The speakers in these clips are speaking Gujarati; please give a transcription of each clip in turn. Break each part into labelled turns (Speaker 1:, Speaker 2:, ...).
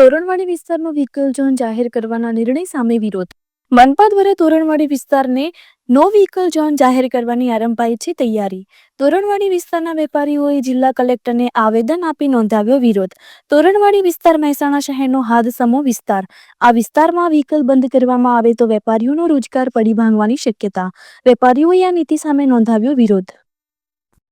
Speaker 1: તોરણવાડી વિસ્તારનો વ્હીકલ ઝોન જાહેર કરવાના નિર્ણય સામે વિરોધ. મનપા દ્વારા તોરણવાડી વિસ્તારને નો વ્હીકલ ઝોન જાહેર કરવાની આરંભાઈ છે તૈયારી. તોરણવાડી વિસ્તારના વેપારીઓએ જિલ્લા કલેક્ટરને આવેદન આપી નોંધાવ્યો વિરોધ. તોરણવાડી વિસ્તાર મહેસાણા શહેરનો હાદસમો વિસ્તાર. આ વિસ્તારમાં વ્હીકલ બંધ કરવામાં આવે તો વેપારીઓનો રોજગાર પડી ભાંગવાની શક્યતા. વેપારીઓએ આ નીતિ સામે નોંધાવ્યો વિરોધ.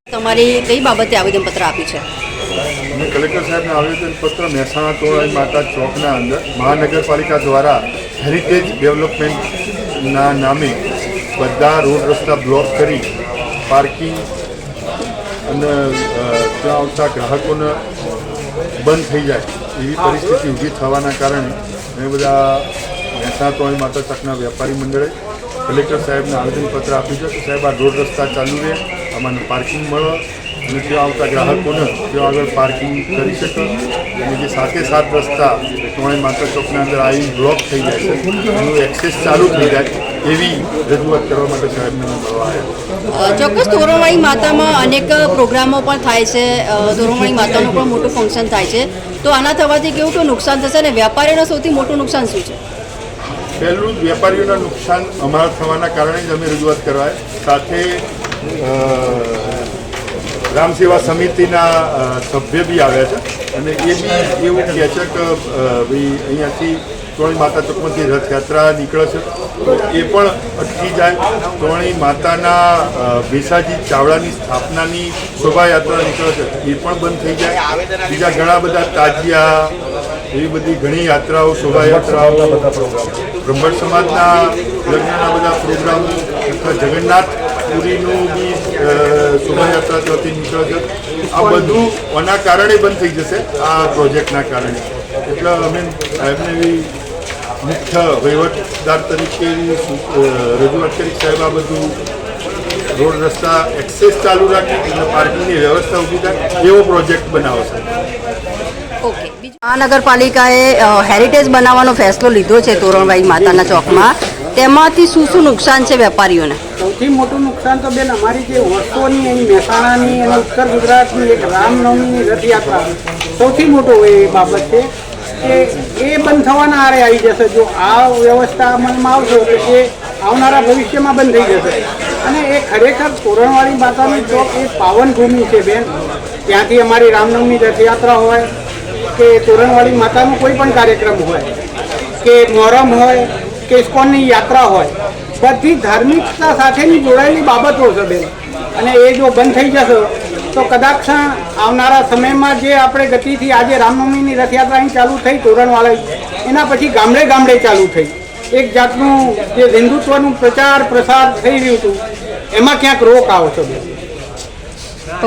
Speaker 2: તમારી કઈ બાબતે આવેદનપત્ર આપ્યું છે?
Speaker 3: મેં કલેક્ટર સાહેબને આવેદનપત્ર મહેસાણા તોરણી માતા ચોકના અંદર મહાનગરપાલિકા દ્વારા હેરિટેજ ડેવલપમેન્ટના નામે બધા રોડ રસ્તા બ્લોક કરી પાર્કિંગ અને ત્યાં આવતા ગ્રાહકોને બંધ થઈ જાય એવી પરિસ્થિતિ ઊભી થવાના કારણે મેં બધા મહેસાણા તોરણી માતા ચોકના વેપારી મંડળે કલેક્ટર સાહેબને આવેદનપત્ર આપ્યું છે કે સાહેબ, આ રોડ રસ્તા ચાલુ રહે અમાને પાર્કિંગ મળે અને ત્યાં આવતા ગ્રાહકોને ત્યાં આગળ પાર્કિંગ કરી શકે અને જે સાથે સાત રસ્તા તોરણી માતા ચોકના અંદર આવીને બ્લોક થઈ જાય છે એનું એક્સેસ ચાલુ થઈ જાય એવી રજૂઆત કરવા માટે સાહેબને મળવા
Speaker 2: ચોક્કસ તોરણવાળી માતામાં અનેક પ્રોગ્રામો પણ થાય છે. અ, માતાનું પણ મોટું ફંક્શન થાય છે. તો આના થવાથી કેવું કે નુકસાન થશે ને વેપારીઓને સૌથી મોટું નુકસાન શું છે?
Speaker 3: પહેલું જ વેપારીઓના નુકસાન અમારા થવાના કારણે જ અમે રજૂઆત કરવા સાથે ગ્રામ સેવા સમિતિના સભ્ય બી આવ્યા છે. અને એ બી એવું કહે છે કે ભાઈ અહીંયાથી ત્રણેય માતા ચોકમાંથી રથયાત્રા નીકળે છે તો એ પણ અટકી જાય. ત્રણેય માતાના ભેસાજી ચાવડાની સ્થાપનાની શોભાયાત્રા નીકળે છે એ પણ બંધ થઈ જાય. બીજા ઘણા બધા તાજિયા, એવી બધી ઘણી યાત્રાઓ, શોભાયાત્રાઓ. બ્રહ્મણ સમાજના લગ્નના બધા પ્રોગ્રામો તથા જગન્નાથ પુરીનું બી શોભાયાત્રા ત્યાંથી નીકળે છે આ બધું આના કારણે બંધ થઈ જશે, આ પ્રોજેક્ટના કારણે. એટલે અમે સાહેબને એવી મુખ્ય વહીવટદાર તરીકે રજૂઆત કરી સાહેબ, આ બધું રોડ રસ્તા એક્સેસ ચાલુ રાખી, એટલે પાર્કિંગની વ્યવસ્થા ઊભી થાય, એવો પ્રોજેક્ટ બનાવો સાહેબ.
Speaker 2: ઓકે મહાનગરપાલિકાએ હેરિટેજ બનાવવાનો ફેસલો લીધો છે તોરણવાળી માતાના ચોકમાં. તેમાંથી શું શું નુકસાન છે વેપારીઓને?
Speaker 4: સૌથી મોટું નુકસાન તો બેન અમારી જે વર્ષોની એની મહેસાણાની અને ઉત્તર ગુજરાતની, એક રામનવમીની રથયાત્રા. સૌથી મોટો એ બાબત છે કે એ બંધ થવાના આરે આવી જશે. જો આ વ્યવસ્થા અમલમાં આવશે તો એ આવનારા ભવિષ્યમાં બંધ થઈ જશે. અને એ ખરેખર તોરણવાળી માતાનું ચોક એ પાવન ભૂમિ છે બેન. ત્યાંથી અમારી રામનવમી રથયાત્રા હોય કે તોરણવાળી માતાનો કોઈ પણ કાર્યક્રમ હોય, કે મોહરમ હોય, કે ઇસ્કોનની યાત્રા હોય, બધી ધાર્મિકતા સાથેની જોડાયેલી બાબતો છે બેન. અને એ જો બંધ થઈ જશે, તો કદાચ આવનારા સમયમાં જે આપણે ગતિથી આજે રામનવમીની રથયાત્રા અહીં ચાલુ થઈ, તોરણવાળી, એના પછી ગામડે ગામડે ચાલુ થઈ. એક જાતનું જે હિન્દુત્વનું પ્રચાર પ્રસાર થઈ રહ્યું હતું, એમાં ક્યાંક રોક આવશે